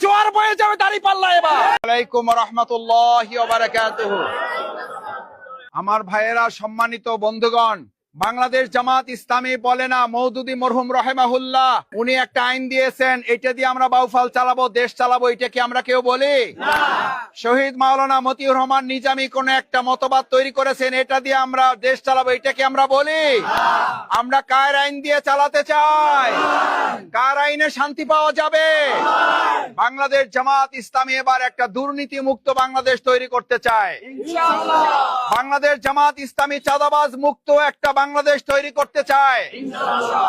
জোয়ার বয়ে যাবে দাড়ি পাল্লা এবার। আলাইকুম রহমতুল্লাহ আমার ভাইয়েরা সম্মানিত বন্ধুগণ বাংলাদেশ জামাত ইসলামী বলে না মৌদুদি মরহুম রহেমাহুল্লাহ উনি একটা আইন দিয়েছেন এটা দিয়ে আমরা বাউফাল চালাবো দেশ চালাবো এটা কি আমরা কেউ বলি? শহীদ মাওলানা মতিউর রহমান নিজামী কোন একটা মতবাদ তৈরি করেছেন এটা দিয়ে আমরা দেশ চালাবো এটা কি আমরা বলি? আমরা কার আইন দিয়ে চালাতে চাই? কার আইনে শান্তি পাওয়া যাবে? বাংলাদেশ জামাত ইসলামী এবার একটা দুর্নীতি মুক্ত বাংলাদেশ তৈরি করতে চায়। বাংলাদেশ জামাত ইসলামী চাঁদাবাজ মুক্ত একটা বাংলাদেশ তৈরি করতে চায়।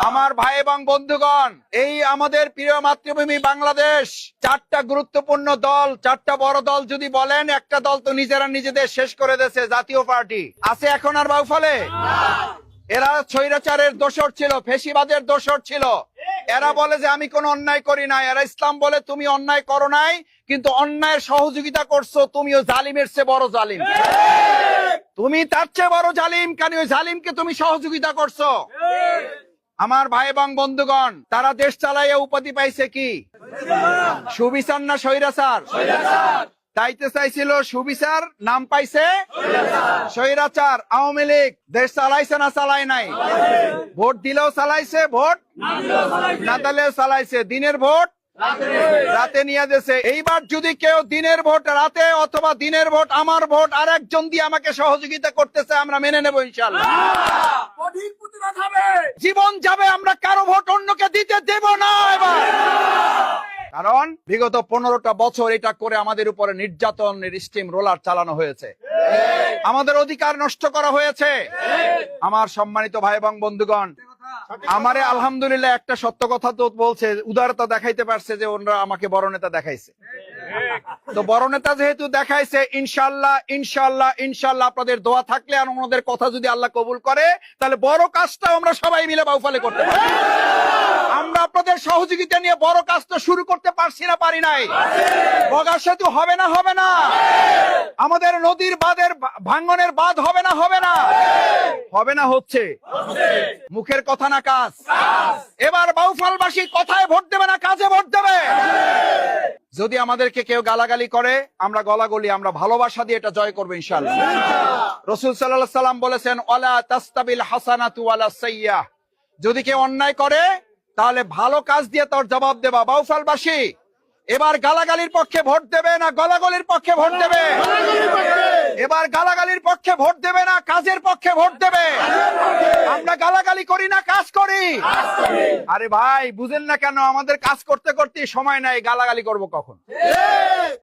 আমার ভাই এবং বন্ধুগণ এই আমাদের প্রিয় মাতৃভূমি বাংলাদেশ চারটা গুরুত্বপূর্ণ দল চারটা বড় দল যদি বলেন একটা দল তো নিজেরা নিজেদের শেষ করে দিয়েছে জাতীয় পার্টি। আছে এখন আর বাউফলে? এরা স্বৈরাচারের দোষর ছিল ফেসিবাদের দোষর ছিল। এরা বলে যে আমি কোনো অন্যায় করি নাই। এরা ইসলাম বলে তুমি অন্যায় করো নাই কিন্তু অন্যায়ের সহযোগিতা করছ তুমিও জালিমের চেয়ে বড় জালিম। তুমি তার চেয়ে বড় জালিম কেন ওই জালিমকে তুমি সহযোগিতা করছ। আমার ভাই এবং বন্ধুগণ, তারা দেশ চালাইয়া উপাধি পাইছে কি? সুবিচার না স্বৈরাচার? তাইতে চাইছিল সুবিচার, নাম পাইছে স্বৈরাচার। আওয়ামী লীগ, দেশ চালাইছে না চালাই নাই? ভোট দিলেও চালাইছে, ভোট না দিলেও চালাইছে। দিনের ভোট রাতে নিয়ে দিয়েছে এইবার যদি কেউ দিনের ভোট রাতে অথবা দিনের ভোট আমার ভোট আর একজন দিয়ে আমাকে সহযোগিতা করতেছে আমরা মেনে নেব ইনশাল্লাহ জীবন যাবে আমরা কারও ভোট অন্যকে দিতে দেব না এবার। কারণ বিগত পনেরোটা বছর এটা করে আমাদের উপরে নির্যাতনের স্টিম রোলার চালানো হয়েছে। আমাদের অধিকার নষ্ট করা হয়েছে। আমার সম্মানিত ভাই এবং বন্ধুগণ আমারে আলহামদুলিল্লাহ একটা সত্য কথা তো বলছে, উদারতা দেখাইতে পারছে যে ওনারা আমাকে বড় নেতা দেখাইছে। তো বড় নেতা যেহেতু দেখাইছে, ইনশাল্লাহ ইনশাল্লাহ ইনশাল্লাহ আপনাদের দোয়া থাকলে আর ওনাদের কথা যদি আল্লাহ কবুল করে, তাহলে বড় কাজটা আমরা সবাই মিলে বাউফালে করতে পারি। আমরা আপনাদের সহযোগিতা নিয়ে বড় কাজটা শুরু করতে পারছি না, পারি নাই। বগা সেতু হবে না হবে না। আমাদের নদীর বাঁধের ভাঙ্গনের বাঁধ হবে না হবে না। হবে না হচ্ছে? মুখের কথা না কাজ। এবার বাউফালবাসী কথায় ভোট দেবে না, কাজে ভোট দেবে। যদি আমাদেরকে কেউ গালাগালি করে, আমরা গলাগলি, আমরা ভালোবাসা দিয়ে এটা জয় করব ইনশাল্লাহ রসুল সাল্লাম বলেছেন, ওয়ালা যদি কেউ অন্যায় করে, তাহলে ভালো কাজ দিয়ে তোর জবাব দেবা। বাউফালবাসী, এবার গালাগালির পক্ষে ভোট দেবে না গলাগলির পক্ষে ভোট দেবে? এবার গালাগালির পক্ষে ভোট দেবে না, কাজের পক্ষে ভোট দেবে। আমরা গালাগালি করি না, কাজ করি। আরে ভাই, বুঝেন না কেন, আমাদের কাজ করতে করতে সময় নাই, গালাগালি করব কখন?